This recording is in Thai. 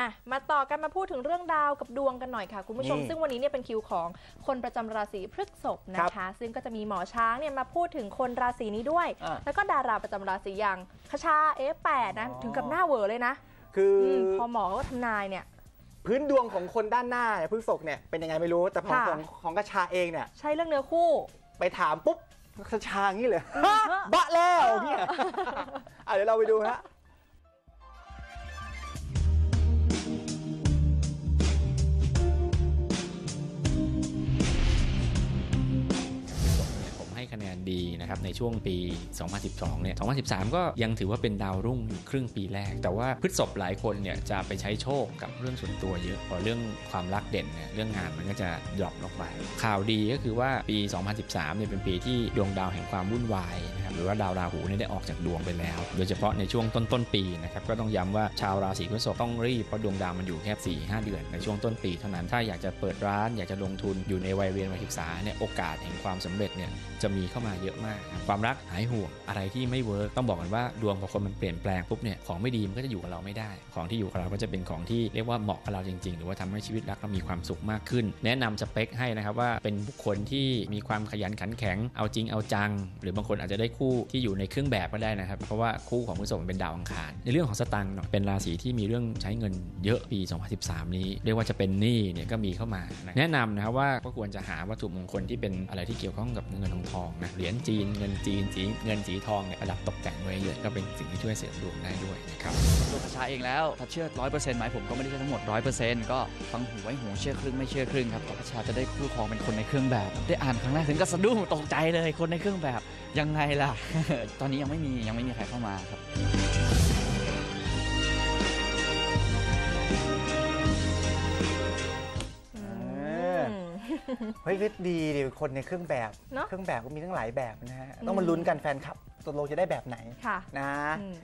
อะมาต่อกันมาพูดถึงเรื่องดาวกับดวงกันหน่อยค่ะ คุณผู้ชมนี่ซึ่งวันนี้เนี่ยเป็นคิวของคนประจำราศีพฤษภนะคะ ซึ่งก็จะมีหมอช้างเนี่ยมาพูดถึงคนราศีนี้ด้วยอะแล้วก็ดาราประจำราศีอย่างคชา F8 นะอ๋อถึงกับหน้าเหวอเลยนะ คือมอพอหมอเขาก็ทำนายเนี่ยพื้นดวงของคนด้านหน้าเนี่ยพฤษภเนี่ยเป็นยังไงไม่รู้แต่ของค่ะของของกระชาเองเนี่ยใช่เรื่องเนื้อคู่ ไปถามปุ๊บกระชาอย่างนี้เลยอืมฮะบะแล้วเนี่ยอะเดี๋ยวเราไปดูฮะ ผมให้คะแนดีนะครับในช่วงปี 2012 เนี่ย 2013 ก็ยังถือว่าเป็นดาวรุ่งอยู่ครึ่งปีแรก แต่ว่าพฤษภหลายคนเนี่ยจะไปใช้โชคกับเรื่องส่วนตัวเยอะพอเรื่องความรักเด่นเนี่ยเรื่องงานมันก็จะดรอปลงไป ข่าวดีก็คือว่าปี 2013 เนี่ยเป็นปีที่ดวงดาวแห่งความวุ่นวายนะครับหรือว่าดาวราหูเนี่ยได้ออกจากดวงไปแล้ว โดยเฉพาะในช่วงต้นต้นๆปีนะครับก็ต้องย้ำว่าชาวราศีพฤษภต้องรีบเพราะดวงดาวมันอยู่แค่ 4-5 เดือนในช่วงต้นปีเท่านั้นถ้าอยากจะเปิดร้านอยากจะลงทุนอยู่ในวัยเรียนวัยศึกษาเนี่ยโอกาสแห่งความสำเร็จเนี่ยจะมีเข้ามาเยอะมาก ความรักหายห่วงอะไรที่ไม่เวิร์กต้องบอกกันว่าดวงของคนมันเปลี่ยนแปลงปุ๊บเนี่ยของไม่ดีมันก็จะอยู่กับเราไม่ได้ ของที่อยู่กับเราก็จะเป็นของที่เรียกว่าเหมาะกับเราจริง ๆ หรือว่าทำให้ชีวิตรักเรามีความสุขมากขึ้น แนะนำสเปคให้นะครับว่าเป็นบุคคลที่มีความขยันขันแข็งเอาจริงเอาจัง หรือบางคนอาจจะได้คู่ที่อยู่ในเครื่องแบบก็ได้นะครับ เพราะว่าคู่ของผู้สมเป็นดาวอังคาร ในเรื่องของสตังค์เนาะเป็นราศีที่มีเรื่องใช้เงินเยอะปี 2013 นี้ เรียกว่าจะเป็นหนี้เนี่ยก็มีเข้ามา แนะนำนะครับว่าก็ควรจะหาวัตถุมงคลที่เป็นอะไรที่เกี่ยวข้องกับเงินทองทองนะเหรียญจีนเงินจีนสีเงินสีทองเนี่ยประดับตกแต่งไว้เยอะก็เป็นสิ่งที่ช่วยเสริมดวงได้ด้วยนะครับตัวคชาเองแล้วถ้าเชื่อร้อยเปอร์เซ็นต์ไหมผมก็ไม่ได้เชื่อทั้งหมดร้อยเปอร์เซ็นต์ก็ฟังหูไว้หูเชื่อครึ่งไม่เชื่อครึ่งครับตัวคชาจะได้คู่ครองเป็นคนในเครื่องแบบ ได้อ่านครั้งแรกถึงก็สะดุ้งตกใจเลยคนในเครื่องแบบยังไงล่ะ ตอนนี้ยังไม่มียังไม่มีใครเข้ามาครับ เฮ้ยวิทย์ดีดิคนในเครื่องแบบ เนอะเครื่องแบบก็มีทั้งหลายแบบนะฮะอืมต้องมาลุ้นกันแฟนคลับตกลงจะได้แบบไหนค่ะ นะ อืม